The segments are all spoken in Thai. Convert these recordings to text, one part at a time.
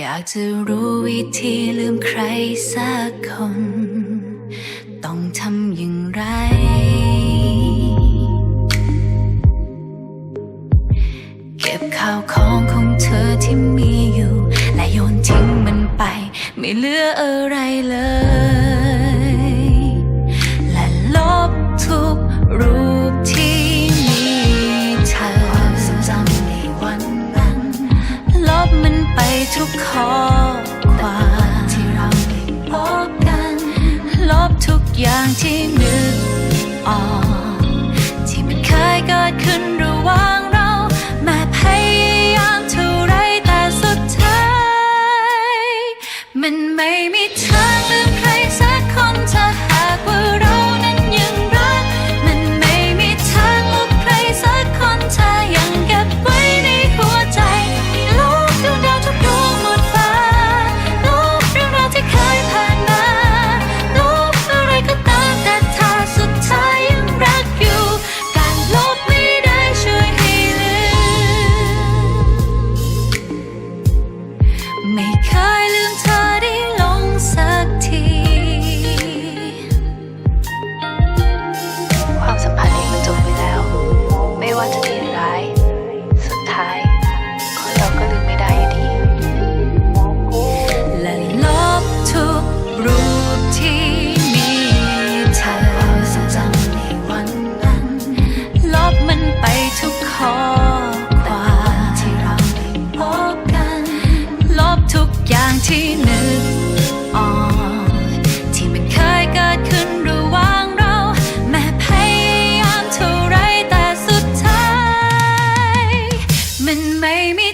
อยากจะรู้วิธีลืมใครสักคน ต้องทำอย่างไร เก็บข้าวของของเธอที่มีอยู่ และโยนทิ้งมันไป ไม่เหลืออะไรเลย และลบทุกรูางที่นึกออกที่มันเคยเกิดขึ้นระหว่างเราแม้พยายามเท่าไรแต่สุดท้าย มันไม่มีทาง 每颗 ที่นึกออกที่มันเคยเกิดขึ้นระหว่างเรา แม้พยายามเท่าไรแต่สุดท้าย มันไม่มี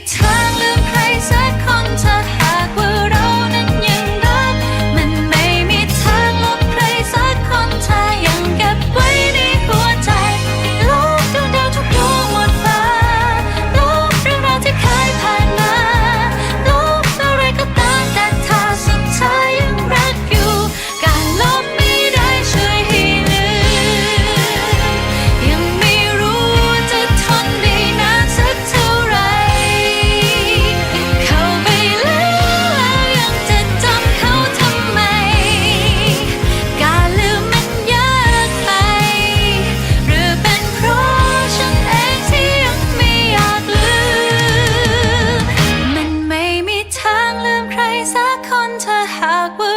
To hack. Would